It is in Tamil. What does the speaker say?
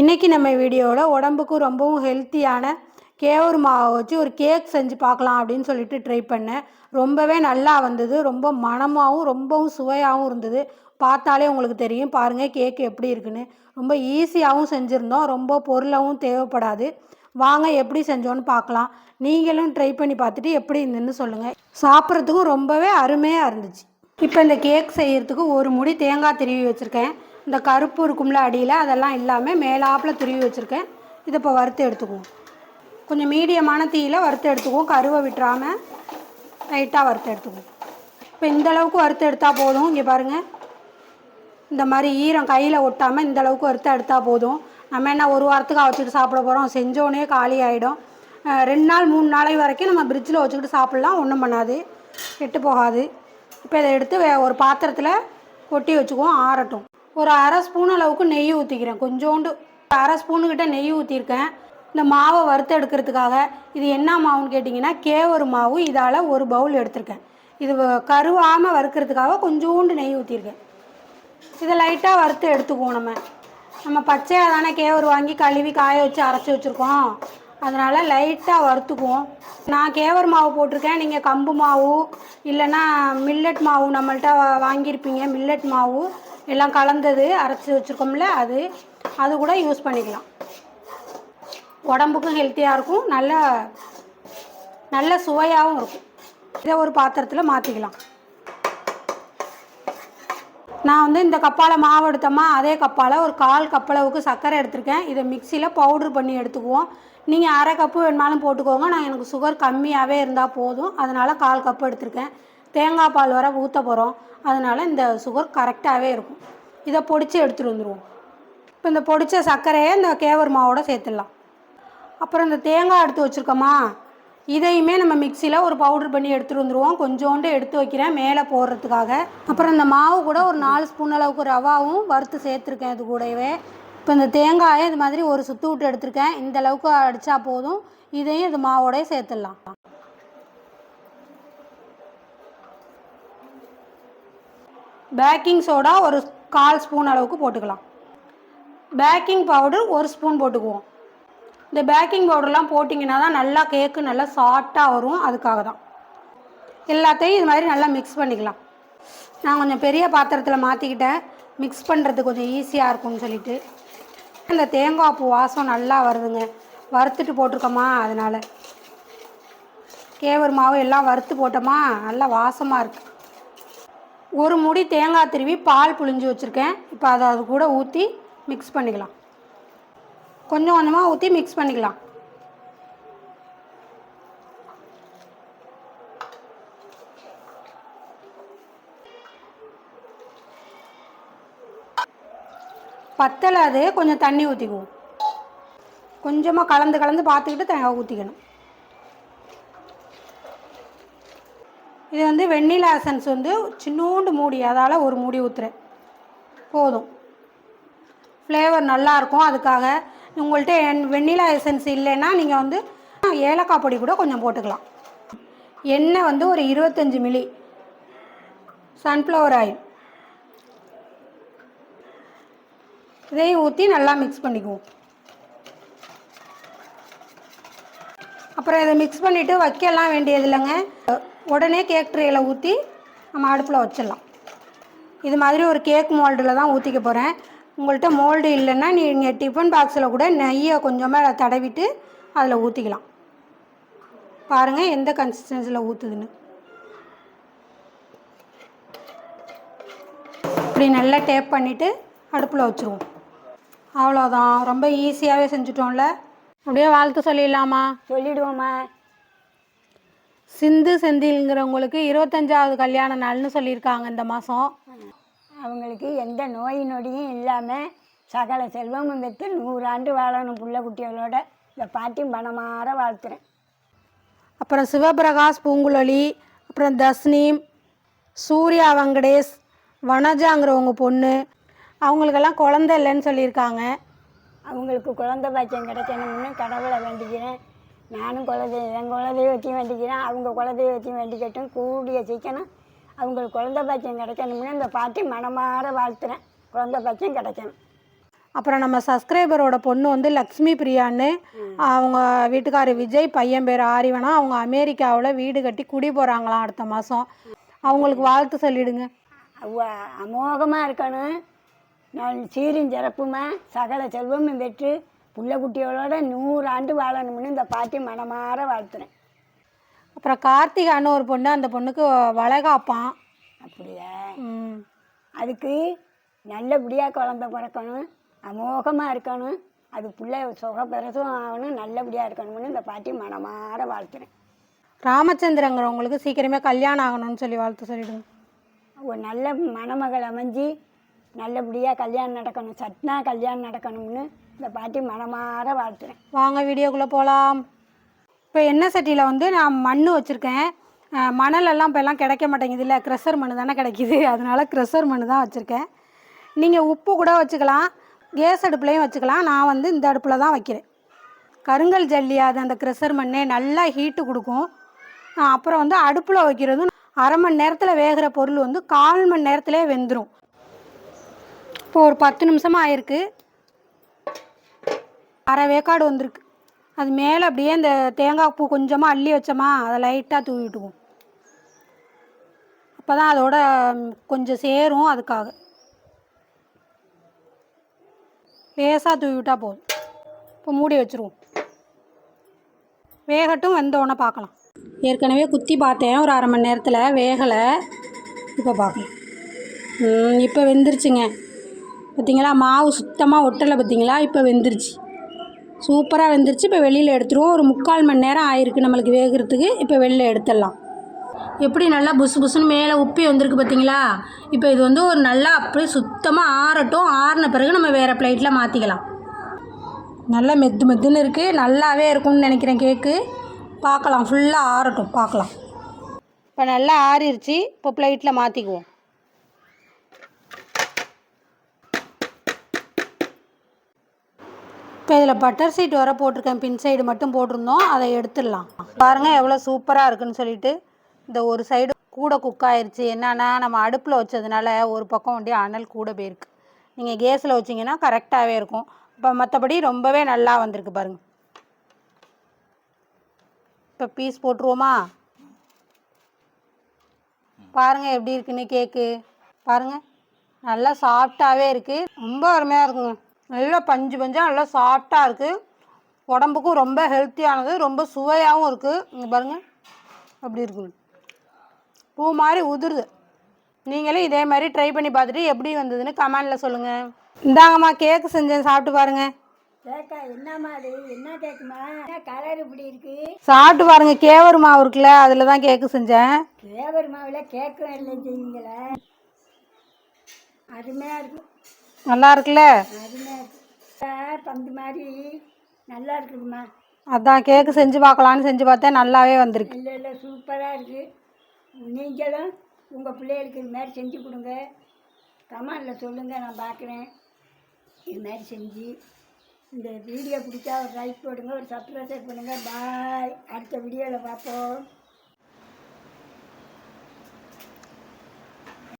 இன்றைக்கி நம்ம வீடியோவில் உடம்புக்கு ரொம்பவும் ஹெல்த்தியான கேவுரு மாவை வச்சு ஒரு கேக் செஞ்சு பார்க்கலாம் அப்படின்னு சொல்லிட்டு ட்ரை பண்ணேன். ரொம்பவே நல்லா வந்தது. ரொம்ப மனமாகவும் ரொம்பவும் சுவையாகவும் இருந்தது. பார்த்தாலே உங்களுக்கு தெரியும். பாருங்கள் கேக் எப்படி இருக்குன்னு. ரொம்ப ஈஸியாகவும் செஞ்சுருந்தோம். ரொம்ப பொருளாகவும் தேவைப்படாது. வாங்க எப்படி செஞ்சோன்னு பார்க்கலாம். நீங்களும் ட்ரை பண்ணி பார்த்துட்டு எப்படி இருந்துன்னு சொல்லுங்கள் சாப்பிட்றதுக்கும் ரொம்பவே அருமையாக இருந்துச்சு. இப்போ இந்த கேக் செய்கிறதுக்கு ஒரு முடி தேங்காய் திருவி வச்சுருக்கேன். இந்த கருப்பு இருக்கும்ல அடியில் அதெல்லாம் இல்லாமல் மேலாப்பில் துருவி வச்சுருக்கேன். இதை இப்போ வறுத்து எடுத்துக்குவோம். கொஞ்சம் மீடியமான தீயில் வறுத்து எடுத்துக்குவோம். கருவை விட்டுறாமல் லைட்டாக வறுத்து எடுத்துக்குவோம். இப்போ இந்த அளவுக்கு வறுத்து எடுத்தால் போதும். இங்கே பாருங்கள் இந்த மாதிரி ஈரம் கையில் ஒட்டாமல் இந்த அளவுக்கு வறுத்து எடுத்தால் போதும். நம்ம என்ன ஒரு வாரத்துக்கு வச்சுட்டு சாப்பிட போகிறோம் செஞ்சோடனே காலி ஆகிடும் ரெண்டு நாள் மூணு நாளை வரைக்கும் நம்ம ஃப்ரிட்ஜில் வச்சுக்கிட்டு சாப்பிட்லாம். ஒன்றும் பண்ணாது. கெட்டு போகாது. இப்போ இதை எடுத்து ஒரு பாத்திரத்தில் கொட்டி வச்சுக்குவோம். ஆறட்டும். ஒரு அரை ஸ்பூன் அளவுக்கு நெய் ஊற்றிக்கிறேன் கொஞ்சோண்டு அரை ஸ்பூனுக்கிட்ட நெய் ஊற்றிருக்கேன் இந்த மாவை வறுத்து எடுக்கிறதுக்காக இது என்ன மாவுன்னு கேட்டிங்கன்னா கேவரு மாவு. இதால் ஒரு பவுல் எடுத்திருக்கேன். இது கருவாமல் வறுக்கிறதுக்காக கொஞ்சோண்டு நெய் ஊற்றிருக்கேன் இதை லைட்டாக வறுத்து எடுத்துக்குவோம் நம்ம. நம்ம பச்சையாக தானே கேவரு வாங்கி கழுவி காய வச்சு அரைச்சி வச்சுருக்கோம். அதனால் லைட்டாக வறுத்துக்குவோம். நான் கேவர் மாவு போட்டிருக்கேன். நீங்கள் கம்பு மாவு இல்லைன்னா மில்லட் மாவு நம்மள்ட்ட வாங்கியிருப்பீங்க. மில்லட் மாவு. எல்லாம் கலந்தது அரைச்சி வச்சுருக்கோம்ல அது அது கூட யூஸ் பண்ணிக்கலாம். உடம்புக்கும் ஹெல்த்தியாக இருக்கும். நல்ல நல்ல சுவையாகவும் இருக்கும். இதை ஒரு பாத்திரத்தில் மாற்றிக்கலாம் நான் வந்து இந்த கப்பால் மாவு எடுத்தோமா அதே கப்பால் ஒரு கால் கப்பளவுக்கு சர்க்கரை எடுத்திருக்கேன். இதை மிக்சியில் பவுட்ரு பண்ணி எடுத்துக்குவோம். நீங்கள் அரை கப்பு வேணுமாலும் போட்டுக்கோங்க. நான் எனக்கு சுகர் கம்மியாகவே இருந்தால் போதும். அதனால் கால் கப்பு எடுத்திருக்கேன். தேங்காய் பால் வர ஊற்ற போகிறோம் அதனால் இந்த சுகர் கரெக்டாகவே இருக்கும். இதை பொடிச்சு எடுத்துகிட்டு வந்துடுவோம் இப்போ இந்த பொடிச்ச சர்க்கரையை இந்த கேவர் மாவோட சேர்த்துடலாம். அப்புறம் இந்த தேங்காய் எடுத்து வச்சுருக்கோமா இதையுமே நம்ம மிக்சியில் ஒரு பவுடர் பண்ணி எடுத்துகிட்டு வந்துடுவோம் கொஞ்சோண்டு எடுத்து வைக்கிறேன் மேலே போடுறதுக்காக. அப்புறம் இந்த மாவு கூட ஒரு நாலு ஸ்பூன் அளவுக்கு ரவாவும் வறுத்து சேர்த்துருக்கேன் இது கூடவே. இப்போ இந்த தேங்காயை இது மாதிரி ஒரு சுற்று விட்டு எடுத்திருக்கேன். இந்த அளவுக்கு அடித்தா போதும். இதையும் இது மாவோடய சேர்த்துடலாம். பேக்கிங் சோடா ஒரு கால் ஸ்பூன் அளவுக்கு போட்டுக்கலாம். பேக்கிங் பவுடர் ஒரு ஸ்பூன் போட்டுக்குவோம். இந்த பேக்கிங் பவுடர்லாம் போட்டிங்கன்னா தான் நல்லா கேக்கு நல்லா சாஃப்டாக வரும் அதுக்காக தான். எல்லாத்தையும் இது மாதிரி நல்லா மிக்ஸ் பண்ணிக்கலாம். நான் கொஞ்சம் பெரிய பாத்திரத்தில் மாற்றிக்கிட்டேன் மிக்ஸ் பண்ணுறது கொஞ்சம் ஈஸியாக இருக்கும்னு சொல்லிட்டு. இந்த தேங்காய் பூ வாசம் நல்லா வருதுங்க. வறுத்துட்டு போட்டிருக்கோமா அதனால். கேவர் மாவு எல்லாம் வறுத்து போட்டோமா நல்லா வாசமாக இருக்குது ஒரு முடி தேங்காய் திருவி பால் புழிஞ்சு வச்சுருக்கேன். இப்போ அதை அது கூட ஊற்றி மிக்ஸ் பண்ணிக்கலாம். கொஞ்சம் கொஞ்சமாக ஊற்றி மிக்ஸ் பண்ணிக்கலாம். பத்தலாது அது கொஞ்சம் தண்ணி ஊற்றிக்குவோம் கொஞ்சமாக கலந்து கலந்து பார்த்துக்கிட்டு தேங்காய் ஊற்றிக்கணும் இது வந்து வெண்ணிலா எசன்ஸ் வந்து சின்னோண்டு மூடி அதால் ஒரு மூடி ஊற்றுறேன் போதும். ஃப்ளேவர் நல்லாயிருக்கும் அதுக்காக உங்கள்கிட்ட என் வெண்ணிலா எசன்ஸ் இல்லைன்னா நீங்கள் வந்து ஏலக்காய் பொடி கூட கொஞ்சம் போட்டுக்கலாம். எண்ணெய் வந்து ஒரு இருபத்தஞ்சி மில்லி. சன்ஃப்ளவர் ஆயில் இதையும் ஊற்றி நல்லா மிக்ஸ் பண்ணிக்குவோம். அப்புறம் இதை மிக்ஸ் பண்ணிவிட்டு வைக்கலாம் வேண்டியது இல்லைங்க உடனே கேக் ட்ரேயில் ஊற்றி நம்ம அடுப்பில் வச்சிடலாம். இது மாதிரி ஒரு கேக் மோல்டில் தான் ஊற்றிக்க போகிறேன் உங்கள்கிட்ட மோல்டு இல்லைன்னா நீங்கள் டிஃபன் பாக்ஸில் கூட நெய்யை கொஞ்சமாக தடவிட்டு அதில் ஊற்றிக்கலாம் பாருங்கள் எந்த கன்சிஸ்டன்சியில் ஊற்றுதுன்னு இப்படி நல்லா டேப் பண்ணிவிட்டு அடுப்பில் வச்சுருவோம். அவ்வளோதான் ரொம்ப ஈஸியாகவே செஞ்சுட்டோம்ல. அப்படியே வாழ்த்து சொல்லிடலாமா? சொல்லிடுவோம்மா. சிந்து செந்தில்ங்கிறவங்களுக்கு இருபத்தஞ்சாவது கல்யாண நாள்னு சொல்லியிருக்காங்க இந்த மாதம் அவங்களுக்கு எந்த நோய் நொடியும் இல்லாமல் சகல செல்வமும் பெற்று நூறாண்டு வாழணும் புள்ள குட்டிகளோட. இந்த பாட்டியும் பணமாற வாழ்த்துறேன். அப்புறம் சிவபிரகாஷ் பூங்குழலி அப்புறம் தஸ்னீம் சூர்யா வெங்கடேஷ் வனஜாங்கிறவங்க பொண்ணு அவங்களுக்கெல்லாம் குழந்தை இல்லைன்னு சொல்லியிருக்காங்க. அவங்களுக்கு குழந்தை பாக்கியம் கிடைக்கணும்னு கடவுளை வேண்டிக்கிறேன். நானும் குலதெய் என் குலதெய்வத்தையும் வேண்டிக்கிறேன் அவங்க குலதெய்வத்தையும் வேண்டிக்கட்டும் கூடிய சீக்கிரம் அவங்களுக்கு குழந்தை பாக்கியம் கிடைக்கணும்னு இந்த பாட்டி மனமாற வாழ்த்துறேன். குழந்தை பாக்கியம் கிடைக்கணும். அப்புறம் நம்ம சப்ஸ்கிரைபரோட பொண்ணு வந்து லக்ஷ்மி பிரியான்னு. அவங்க வீட்டுக்காரர் விஜய் பையன் பேர் ஆரிவனா அவங்க அமெரிக்காவில் வீடு கட்டி குடி போகிறாங்களாம் அடுத்த மாதம் அவங்களுக்கு வாழ்த்து சொல்லிடுங்க. அமோகமாக இருக்கணும். நான் சீரும் சிறப்புமா சகல செல்வமும் பெற்று புள்ள குட்டிகளோட நூறு ஆண்டு வாழணும்னு இந்த பாட்டி மனமாற வாழ்த்துறேன். அப்புறம் கார்த்திகான்னு ஒரு பொண்ணு அந்த பொண்ணுக்கு வளைகாப்பான் அப்படியா. அதுக்கு நல்லபடியாக குழந்த பிறக்கணும் அமோகமாக இருக்கணும் அது பிள்ளை சுகப்பிரசவம் ஆகணும் நல்லபடியாக இருக்கணும்னு இந்த பாட்டி மனமாற வாழ்த்துறேன். ராமச்சந்திரங்கிறவங்களுக்கு சீக்கிரமே கல்யாணம் ஆகணும்னு சொல்லி வாழ்த்து சொல்லிடுங்க. ஒரு நல்ல மணமகள் அமைஞ்சு நல்லபடியாக கல்யாணம் நடக்கணும் சட்னா கல்யாணம் நடக்கணும்னு இந்த பாட்டி மனமாற வாழ்த்துறேன். வாங்க வீடியோக்குள்ளே போகலாம் இப்போ எண்ணெய் சட்டியில் வந்து நான் மண் வச்சுருக்கேன். மணலெல்லாம் இப்போ எல்லாம் கிடைக்க மாட்டேங்குது இல்லை. க்ரெஷர் மண் தானே கிடைக்கிது. அதனால் க்ரெஷர் மண் தான் வச்சுருக்கேன். நீங்கள் உப்பு கூட வச்சுக்கலாம். கேஸ் அடுப்புலையும் வச்சுக்கலாம். நான் வந்து இந்த அடுப்பில் தான் வைக்கிறேன். கருங்கல் ஜல்லி அது அந்த க்ரெஷர் மண்ணே நல்லா ஹீட்டு கொடுக்கும். அப்புறம் வந்து அடுப்பில் வைக்கிறதும் அரை மணி நேரத்தில் வேகிற பொருள் வந்து கால் மணி நேரத்துலேயே வெந்துடும் இப்போ ஒரு பத்து நிமிஷமாக ஆயிருக்கு. அரை வேக்காடு வந்திருக்கு. அது மேலே அப்படியே இந்த தேங்காய் பூ கொஞ்சமாக அள்ளி வச்சோமா அதை லைட்டாக தூவி விட்டுக்குவோம் அப்போ தான் அதோட கொஞ்சம் சேரும் அதுக்காக. லேசாக தூவி விட்டால் போதும். இப்போ மூடி வச்சுருவோம். வேகட்டும் வெந்தோடனே பார்க்கலாம். ஏற்கனவே குத்தி பார்த்தேன் ஒரு அரை மணி நேரத்தில் வேகலை. இப்போ பார்க்கலாம். இப்போ வெந்துருச்சுங்க. பார்த்தீங்களா மாவு சுத்தமாக ஒட்டலை பார்த்தீங்களா இப்போ வெந்துருச்சு. சூப்பராக வெந்துருச்சு. இப்போ வெளியில் எடுத்துருவோம். ஒரு முக்கால் மணி நேரம் ஆயிருக்கு நம்மளுக்கு வேகிறதுக்கு. இப்போ வெளியில் எடுத்துடலாம். எப்படி நல்லா புசு புசுன்னு மேலே உப்பி வந்திருக்கு பார்த்தீங்களா இப்போ இது வந்து ஒரு நல்லா அப்படியே சுத்தமாக ஆறட்டும். ஆறின பிறகு நம்ம வேறு பிளேட்டில் மாற்றிக்கலாம் நல்லா மெத்து மெத்துன்னு இருக்குது நல்லாவே இருக்கும்னு நினைக்கிறேன் கேக்கு. பார்க்கலாம். ஃபுல்லாக ஆறட்டும். பார்க்கலாம். இப்போ நல்லா ஆறிடுச்சு இப்போ பிளேட்டில் மாற்றிக்குவோம் இப்போ இதில் பட்டர் சீட் வர போட்டிருக்கேன். பின் சைடு மட்டும் போட்டிருந்தோம். அதை எடுத்துடலாம். பாருங்கள் எவ்வளோ சூப்பராக இருக்குன்னு சொல்லிட்டு இந்த ஒரு சைடு கூட குக் ஆயிடுச்சு என்னென்னா நம்ம அடுப்பில் வச்சதுனால ஒரு பக்கம் வண்டி அனல் கூட போயிருக்கு. நீங்கள் கேஸில் வச்சிங்கன்னா கரெக்டாகவே இருக்கும். இப்போ மற்றபடி ரொம்பவே நல்லா வந்திருக்கு பாருங்கள் இப்போ பீஸ் போட்டுருவோமா? பாருங்கள் எப்படி இருக்குன்னு கேக்கு பாருங்கள் நல்லா சாஃப்டாகவே இருக்குது ரொம்ப அருமையாக இருக்குங்க. நல்லா பஞ்சு பஞ்சாக நல்லா சாஃப்டாக இருக்குது உடம்புக்கும் ரொம்ப ஹெல்த்தியானது ரொம்ப சுவையாகவும் இருக்குது இங்கே பாருங்கள் அப்படி இருக்குங்க பூ மாதிரி உதிருது. நீங்களும் இதே மாதிரி ட்ரை பண்ணி பார்த்துட்டு எப்படி வந்ததுன்னு கமெண்டில் சொல்லுங்கள் இந்தாங்கம்மா கேக்கு செஞ்சேன். சாப்பிட்டு பாருங்கள் கேக்கா சாப்பிட்டு பாருங்கள் கேவர் மாவு இருக்குல்ல அதில் தான் கேக்கு செஞ்சேன். கேவர் மாவில் செய்யுங்களே அருமையாக இருக்கும் நல்லா இருக்குல்ல பந்து மாதிரி நல்லா இருக்குதும்மா. அதான் கேக்கு செஞ்சு பார்க்கலான்னு செஞ்சு பார்த்தேன் நல்லாவே வந்திருக்கு. இல்லை இல்லை சூப்பராக இருக்குது நீங்களும் உங்கள் பிள்ளைகளுக்கு இது மாதிரி செஞ்சு கொடுங்க. கமெண்டில் சொல்லுங்கள் நான் பார்க்குறேன். இது மாதிரி செஞ்சு இந்த வீடியோ பிடிச்சா ஒரு லைக் போடுங்க ஒரு சப்ஸ்கிரைப் பண்ணுங்கள் பாய் அடுத்த வீடியோவில் பார்ப்போம்.